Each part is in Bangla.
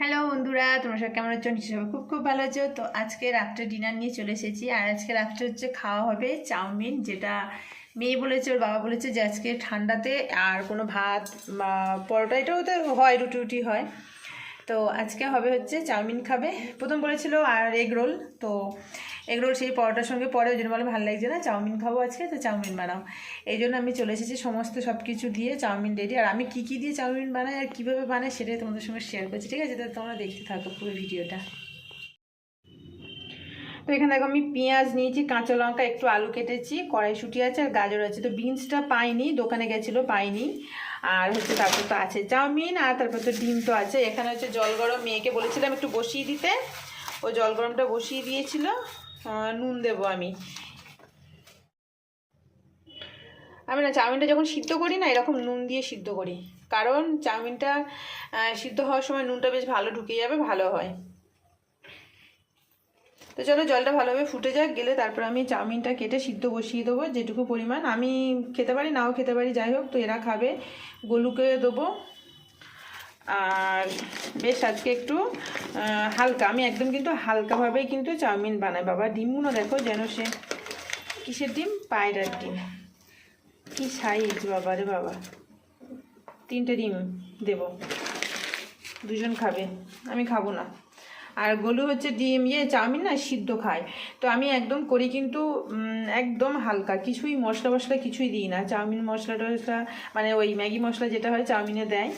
হ্যালো বন্ধুরা, তোমার সব কেমন আছো? নিশ্চয় সবাই খুব খুব ভালো আছো। তো আজকে রাত্রে ডিনার নিয়ে চলে এসেছি। আর আজকে রাত্রে হচ্ছে খাওয়া হবে চাউমিন, যেটা মেয়ে বলেছে, ওর বাবা বলেছে যে আজকে ঠান্ডাতে আর কোনো ভাত বা পরোটা, এটাও তো হয় রুটি রুটি হয়। তো আজকে হবে হচ্ছে চাউমিন খাবে। প্রথম বলেছিল আর এগ রোল। তো এগ রোল সেই পরোটার সঙ্গে পরে, ওই জন্য বলে ভালো লাগছে না, চাউমিন খাব আজকে, তো চাউমিন বানাও। এই জন্য আমি চলে এসেছি সমস্ত সব কিছু দিয়ে চাউমিন রেডি আর আমি কী কী দিয়ে চাউমিন বানাই আর কীভাবে বানাই সেটাই তোমাদের সঙ্গে শেয়ার করছি, ঠিক আছে? তো তোমরা দেখতে থাকো পুরো ভিডিওটা। তো এখানে দেখো আমি পেঁয়াজ নিয়েছি, কাঁচা লঙ্কা, একটু আলু কেটেছি, কড়াইশুটি আছে আর গাজর আছে। তো বিনসটা পাইনি, দোকানে গেছিল, পাইনি। আর হচ্ছে তারপর তো আছে চাউমিন, আর তারপর তো ডিম তো আছে। এখানে হচ্ছে জল গরম মেয়েকে বলেছিলাম একটু বসিয়ে দিতে। ও জল গরমটা বসিয়ে দিয়েছিল। নুন দেবো আমি। আমি না চাউমিনটা যখন সিদ্ধ করি না, এরকম নুন দিয়ে সিদ্ধ করি। কারণ চাউমিনটা সিদ্ধ হওয়ার সময় নুনটা বেশ ভালো ঢুকে যাবে, ভালো হয়। তো চলো জলটা ভালোভাবে ফুটে যাক, গেলে তারপর আমি চাউমিনটা কেটে সিদ্ধ বসিয়ে দেবো যেটুকু পরিমাণ। আমি খেতে পারি, নাও খেতে পারি, যাই হোক, তো এরা খাবে। গলুকে দেবো। আর বেশ আজকে একটু হালকা। আমি একদম কিন্তু হালকাভাবেই কিন্তু চাউমিন বানাই। বাবা, ডিমগুলো দেখো যেন সে কিসের ডিম? পায়রার ডিম। কী সাইজ বাবা রে বাবা। তিনটে ডিম দেব। দুজন খাবে। আমি খাব না। আর গলু হচ্ছে ডিম ইয়ে চাউমিন না সিদ্ধ খায়। তো আমি একদম করি কিন্তু একদম হালকা, কিছুই মশলা মশলা কিছুই দিই না। চাউমিন মশলা টশলা মানে ওই ম্যাগি মশলা যেটা হয় চাউমিনে দেয়,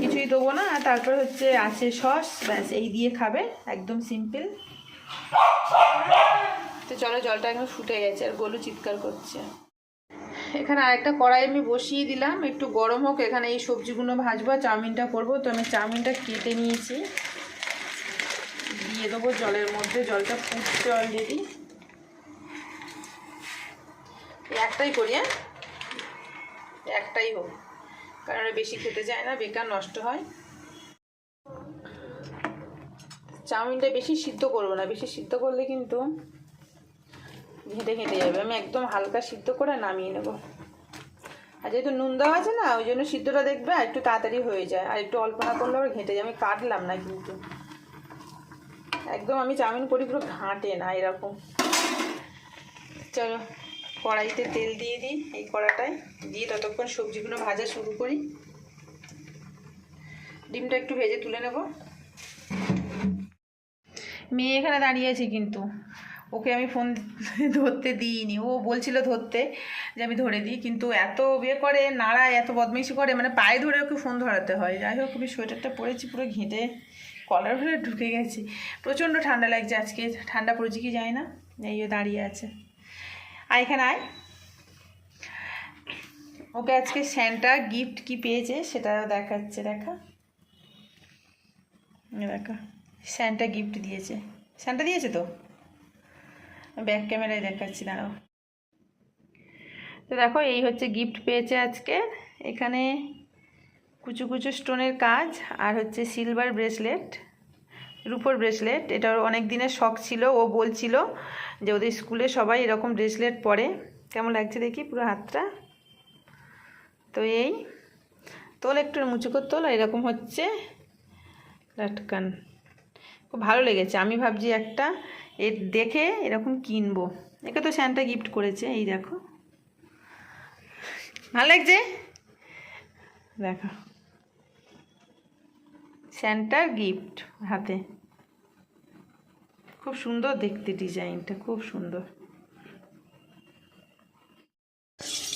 কিছুই দেবো না। আর তারপর হচ্ছে আছে সস, ব্যাস, এই দিয়ে খাবে, একদম সিম্পল। তো চলো জলটা একদম ফুটে গেছে, আর গলু চিৎকার করছে। এখানে আরেকটা কড়াই আমি বসিয়ে দিলাম, একটু গরম হোক, এখানে এই সবজিগুলো ভাজবো আর চাউমিনটা করব। তো আমি চাউমিনটা কেটে নিয়েছি। দেবো, জলের মধ্যে জলটা ফুটছে অলরেডি একটাই করি হ্যাঁ? একটাই হোক, কারণ বেশি খেতে চায় না, বেকার নষ্ট হয়। চাউমিনটা বেশি সিদ্ধ করব না, বেশি সিদ্ধ করলে কিন্তু ঘেঁটে ঘেঁটে যাবে। আমি একদম হালকা সিদ্ধ করে নামিয়ে নেব। আর যেহেতু নুন দেওয়া আছে না, ওই জন্য সিদ্ধটা দেখবে আর একটু তাড়াতাড়ি হয়ে যায়। আর একটু অল্প না করলে আবার ঘেঁটে যায়। আমি কাটলাম না কিন্তু। একদম আমি চাউমিন করি, পুরো ঘাঁটে না এরকম। চলো, কড়াইতে তেল দিয়ে দিই এই কড়াটায়। দিয়ে ততক্ষণ সবজিগুলো ভাজা শুরু করি। ডিমটা একটু ভেজে তুলে নেব। মেয়ে এখানে দাঁড়িয়ে আছে কিন্তু। ওকে আমি ফোন ধরতে দিইনি। ও বলছিল ধরতে যে আমি ধরে দিই, কিন্তু এত বিয়ে করে, নাড়ায়, এত বদমাইশি করে মানে পায়ে ধরে ওকে ফোন ধরাতে হয়। যাই হোক, আমি সোয়েটারটা পরেছি, পুরো ঘেঁটে। কলার ভরে ঢুকে গেছি। প্রচণ্ড ঠান্ডা লাগছে আজকে। ঠান্ডা পড়েছে কি যায় না। এই দাঁড়িয়ে আছে। আর এখানে আয়। ওকে আজকে স্যান্টা গিফট কি পেয়েছে সেটা দেখাচ্ছে, দেখা। দেখা। স্যান্টা গিফট দিয়েছে। স্যান্টা দিয়েছে তো? ব্যাক ক্যামেরায় দেখাচ্ছি, দাঁড়াও। তো দেখো, এই হচ্ছে গিফট পেয়েছে আজকে। এখানে কুচু কুচু স্টোনের কাজ আর হচ্ছে সিলভার ব্রেসলেট, রুপোর ব্রেসলেট। এটা অনেক দিনের শখ ছিল, ও বলছিল যে ওদের স্কুলে সবাই এরকম ব্রেসলেট পরে। কেমন লাগছে দেখি পুরো হাতটা? তো এই, তোল একটু, মুচু করে তোল এরকম হচ্ছে লাটকান। খুব ভালো লেগেছে, আমি ভাবছি একটা এ দেখে এরকম কিনবো। একে তো স্যান্টা গিফট করেছে, এই দেখো। ভালো লাগছে? দেখো। স্যান্টার গিফট হাতে। খুব সুন্দর দেখতে ডিজাইনটা, খুব সুন্দর।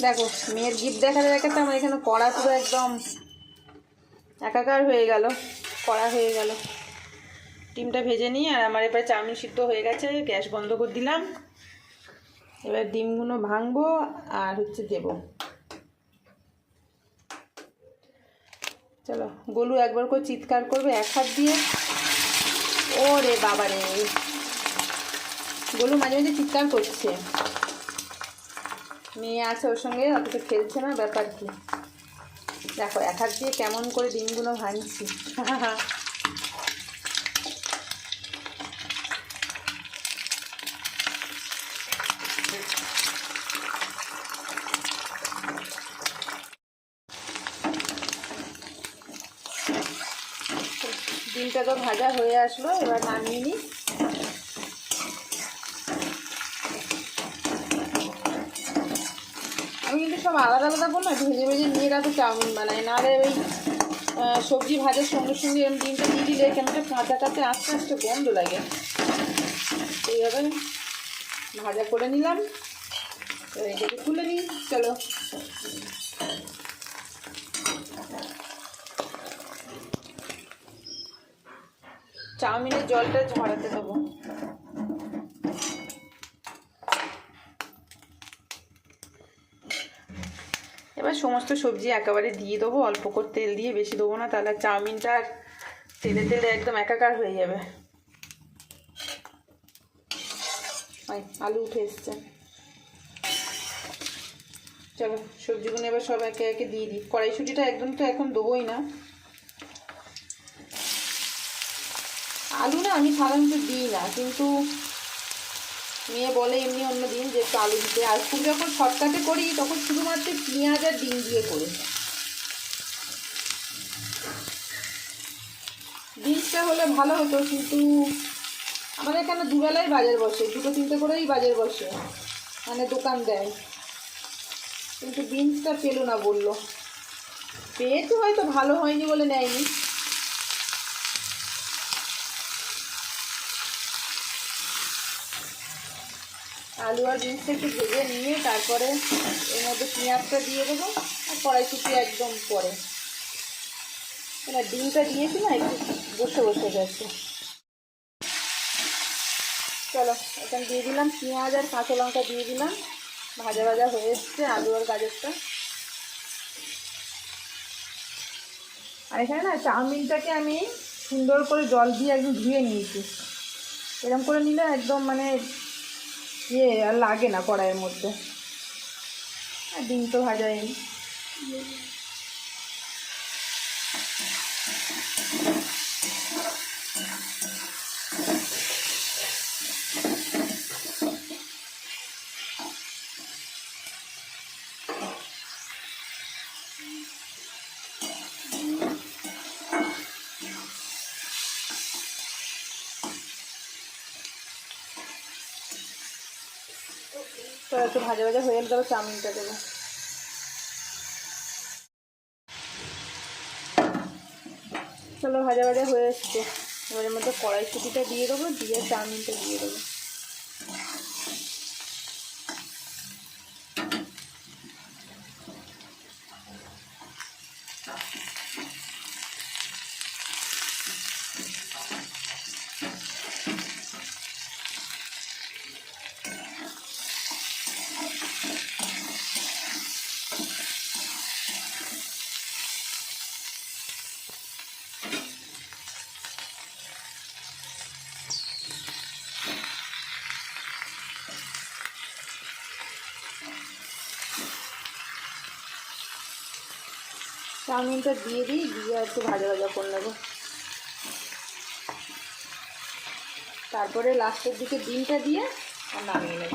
দেখো, মেয়ের গিফট দেখাতে দেখাতে আমার এখানে কড়া পুরো একদম একাকার হয়ে গেল, কড়া হয়ে গেল। ডিমটা ভেজে নিই, আর আমার এবার চাউমিন সিদ্ধ হয়ে গেছে, গ্যাস বন্ধ করে দিলাম। এবার ডিমগুলো ভাঙবো, আর হচ্ছে দেবো। চলো, গোলু একবার করে চিৎকার করবে, এক হাত দিয়ে। ও রে বাবা রে। গোলু মাঝে মাঝে চিৎকার করছে। মেয়ে আছে ওর সঙ্গে, অথচ খেলছে না, ব্যাপার কি? দেখো, এক হাত দিয়ে কেমন করে ডিমগুলো ভাঙছি। ডিমটা তো ভাজা হয়ে আসলো, এবার নামিয়ে নিই। আমি কিন্তু সব আলাদা আলাদা করলে ভেজে ভেজে নিয়ে রাখো চাউমিন বানাই নাহলে ওই সবজি ভাজার সঙ্গে সঙ্গে এরকম ডিমটা দিয়ে দিলে কেমনটা কাঁচা কাঁচা আস্তে আস্তে গন্ধ লাগে। এইভাবে ভাজা করে নিলাম। এটাকে তুলে নিই, চলো। চাউমিনের জলটা ঝরাতে দেবো। এবার সমস্ত সবজি একেবারে দিয়ে দেবো, অল্প করে তেল দিয়ে বেশি দেবো না, তাহলে চাউমিনটা আর তেলে তেলে একদম একাকার হয়ে যাবে। আলু উঠে এসছে। চলো, সবজিগুলো এবার সব একে একে দিয়ে দিই। কড়াইশুটিটা একদম তো এখন দেবোই না আলু না আমি সাধারণত দিই না, কিন্তু মেয়ে বলে এমনি অন্য দিন যে একটু আলু দিতে। আর খুব যখন শর্টকাটে করি, তখন শুধুমাত্র পেঁয়াজ আর ডিম দিয়ে করি। ডিমটা হলে ভালো হতো, কিন্তু আমাদের এখানে দুবেলাই বাজার বসে, দুটো তিনটে করেই বাজার বসে মানে দোকান দেয়। কিন্তু বিনসটা পেল না বলল। পেয়েছে হয়তো, ভালো হয়নি বলে নেয়নি। আলু আর বিনসটা একটু ভেজে নিয়ে তারপরে এর মধ্যে পেঁয়াজটা দিয়ে দেবো আর কড়াইশুটি একদম পরে। এবার ডিমটা দিয়েছি না, একটু বসে বসে গেছে চলো, এখানে দিয়ে দিলাম পেঁয়াজ আর কাঁচা লঙ্কা দিয়ে দিলাম। ভাজা ভাজা হয়ে এসছে আলু আর গাজরটা। আর এখানে না চাউমিনটাকে আমি সুন্দর করে জল দিয়ে একদম ধুয়ে নিয়েছি। এরকম করে নিলে একদম মানে ইয়ে আর লাগে না কড়াইয়ের মধ্যে। আর ডিম তো ভাজাই একটু ভাজা ভাজা হয়ে গেলে চাউমিনটা দেবো। চলো ভাজা ভাজা হয়ে এসছে। এবার এর মধ্যে কড়াইশুটিটা দিয়ে দেবো, দিয়ে চাউমিনটা দিয়ে দেবো। চাউমিনটা দিয়ে দিই, দিয়ে একটু ভাজা ভাজা করে নেব। তারপরে লাস্টের দিকে ডিমটা দিয়ে আর নামিয়ে নেব।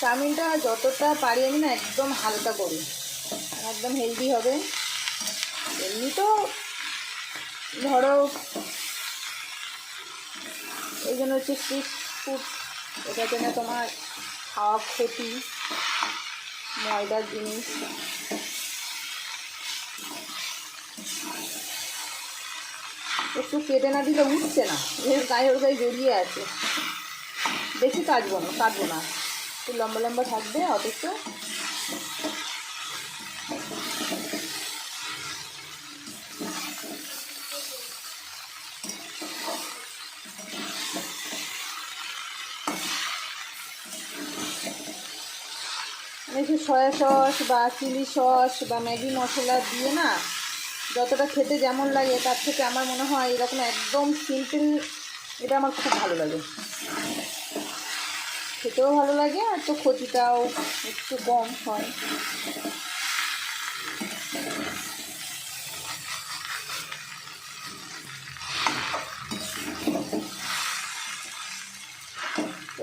চাউমিনটা যতটা পারি আমি না একদম হালকা করি, একদম হেলদি হবে। এমনি তো ধরো, এই জন্য হচ্ছে ফুড এটা জন্য তোমার খাওয়া ক্ষতি ময়দার জিনিস। একটু কেটে না দিলে উঠছে না, এর গায়ে ওর গায়ে জড়িয়ে আছে। বেশি কাটবো না কাটবো না। একটু লম্বা লম্বা থাকবে, অথচ বেশি সয়া সস বা চিলি সস বা ম্যাগি মশলা দিয়ে না যতটা খেতে যেমন লাগে, তার থেকে আমার মনে হয় এরকম একদম সিম্পল এটা আমার খুব ভালো লাগে। খেতেও ভালো লাগে আর তো ক্ষতিটাও একটু কম হয়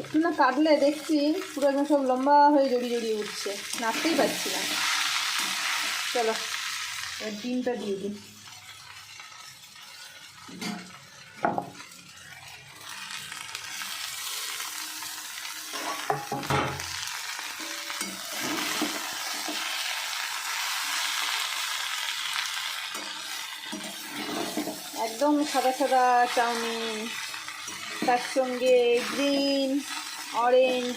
একটু না কাটলে দেখছি পুরো একদম সব লম্বা হয়ে জড়িয়ে জড়িয়ে উঠছে। নাড়তেই পারছি না। চলো এবার ডিমটা দিয়ে দিই। একদম সাদা সাদা চাউমিন, তার সঙ্গে গ্রিন অরেঞ্জ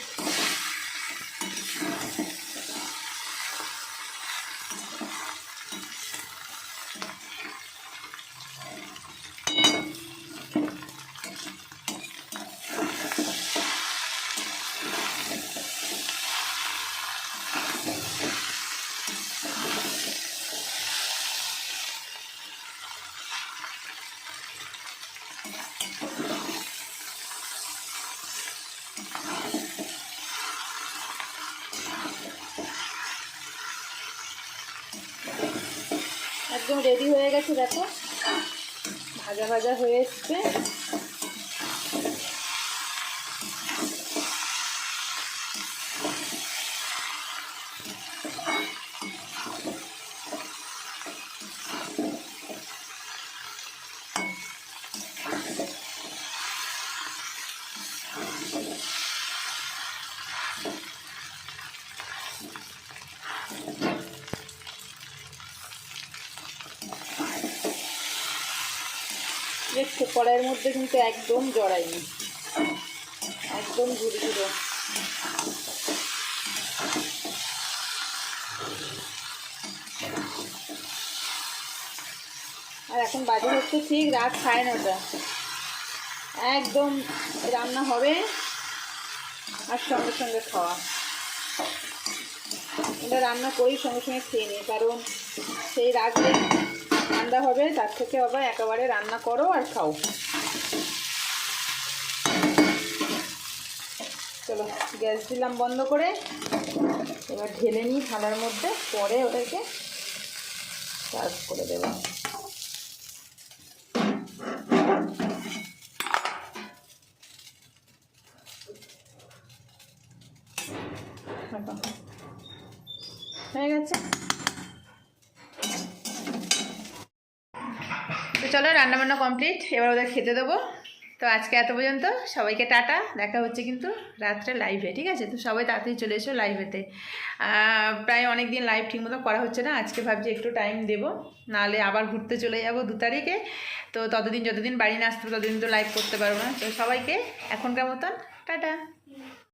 একদম রেডি হয়ে গেছে দেখো। ভাজা ভাজা হয়ে এসছে দেখছ কড়াইয়ের মধ্যে কিন্তু একদম জড়াইনি একদম ঘুরে ঘুরে আর এখন বাজে হচ্ছে ঠিক রাত সাড়ে নটা একদম রান্না হবে আর সঙ্গে সঙ্গে খাওয়া। এটা রান্না করি সঙ্গে সঙ্গে খেয়ে নিই, কারণ সেই রাখলে ঠান্ডা হবে, তার থেকে আবার একেবারে রান্না করো আর খাও। চলো, গ্যাস দিলাম বন্ধ করে। এবার ঢেলে নিই থালার মধ্যে, পরে ওটাকে সার্ভ করে দেবো। চলো, রান্নাবান্না কমপ্লিট এবার ওদের খেতে দেবো। তো আজকে এত পর্যন্ত, সবাইকে টাটা। দেখা হচ্ছে কিন্তু রাত্রে লাইভে ঠিক আছে? তো সবাই তাড়াতাড়ি চলে এসো লাইভেতে প্রায় অনেক দিন লাইভ ঠিকমতো করা হচ্ছে না। আজকে ভাবছি একটু টাইম দেবো। নাহলে আবার ঘুরতে চলে যাব দু তারিখে। তো ততদিন যতদিন বাড়ি না আসতে ততদিন তো লাইভ করতে পারব না। তো সবাইকে এখনকার মতন, টাটা।